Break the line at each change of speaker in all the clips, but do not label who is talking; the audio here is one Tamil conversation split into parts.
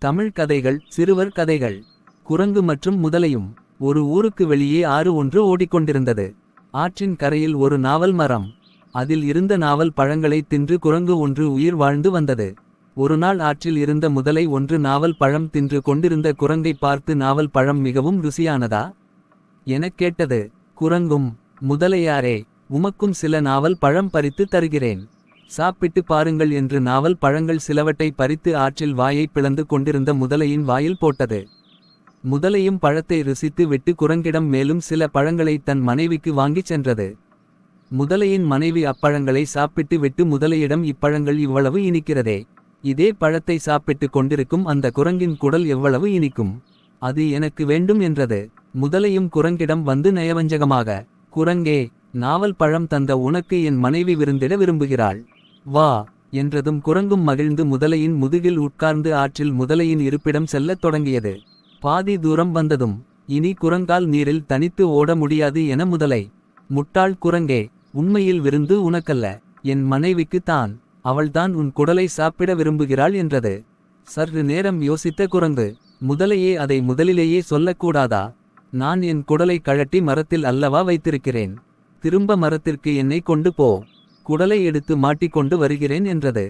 தமிழ் கதைகள் சிறுவர் கதைகள். குரங்கு மற்றும் முதலையும் ஒரு ஊருக்கு வெளியே ஆறு ஒன்று ஓடிக்கொண்டிருந்தது. ஆற்றின் கரையில் ஒரு நாவல் மரம். அதில் இருந்த நாவல் பழங்களை தின்று குரங்கு ஒன்று உயிர் வாழ்ந்து வந்தது. ஒருநாள் ஆற்றில் இருந்த முதலை ஒன்று நாவல் பழம் தின்று கொண்டிருந்த குரங்கை பார்த்து நாவல் பழம் மிகவும் ருசியானதா எனக் கேட்டது குரங்கும் முதலையாரே உமக்கும் சில நாவல் பழம் பறித்து தருகிறேன். சாப்பிட்டு பாருங்கள் என்று நாவல் பழங்கள் சிலவற்றை பறித்து ஆற்றில் வாயை பிளந்து கொண்டிருந்த முதலையின் வாயில் போட்டது. முதலையும் பழத்தை ருசித்து விட்டு குரங்கிடம் மேலும் சில பழங்களை தன் மனைவிக்கு வாங்கிச் சென்றது. முதலையின் மனைவி அப்பழங்களை சாப்பிட்டு விட்டு முதலையிடம் இப்பழங்கள் இவ்வளவு இனிக்கிறதே. இதே பழத்தை சாப்பிட்டு கொண்டிருக்கும் அந்த குரங்கின் குடல் எவ்வளவு இனிக்கும். அது எனக்கு வேண்டும் என்றது. முதலையும் குரங்கிடம் வந்து நயவஞ்சகமாக குரங்கே நாவல் பழம் தந்த உனக்கு என் மனைவி விருந்திட விரும்புகிறாள். வா என்றதும் குரங்கும் மகிழ்ந்து முதலையின் முதுகில் உட்கார்ந்து ஆற்றில் முதலையின் இருப்பிடம் செல்லத் தொடங்கியது. பாதி தூரம் வந்ததும் இனி குரங்கால் நீரில் தனித்து ஓட முடியாது என முதலை முட்டாள் குரங்கே உண்மையில் விருந்து உனக்கல்ல என் மனைவிக்கு தான் அவள்தான் உன் குடலை சாப்பிட விரும்புகிறாள் என்றது. சற்று நேரம் யோசித்த குரங்கு முதலையே அதை முதலிலேயே சொல்லக்கூடாதா? நான் என் குடலை கழட்டி மரத்தில் அல்லவா வைத்திருக்கிறேன். திரும்ப மரத்திற்கு என்னை கொண்டு போ. குடலை எடுத்து மாட்டிக்கொண்டு வருகிறேன் என்றது.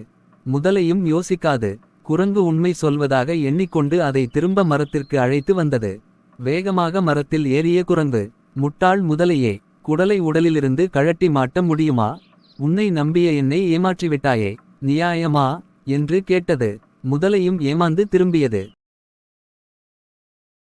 முதலையும் யோசிக்காது. குரங்கு உண்மை சொல்வதாக எண்ணிக்கொண்டு அதை திரும்ப மரத்திற்கு அழைத்து வந்தது. வேகமாக மரத்தில் ஏறிய குரங்கு முட்டாள் முதலையே குடலை உடலிலிருந்து கழட்டி மாட்ட முடியுமா? உன்னை நம்பிய என்னை ஏமாற்றிவிட்டாயே நியாயமா? என்று கேட்டது. முதலையும் ஏமாந்து திரும்பியது.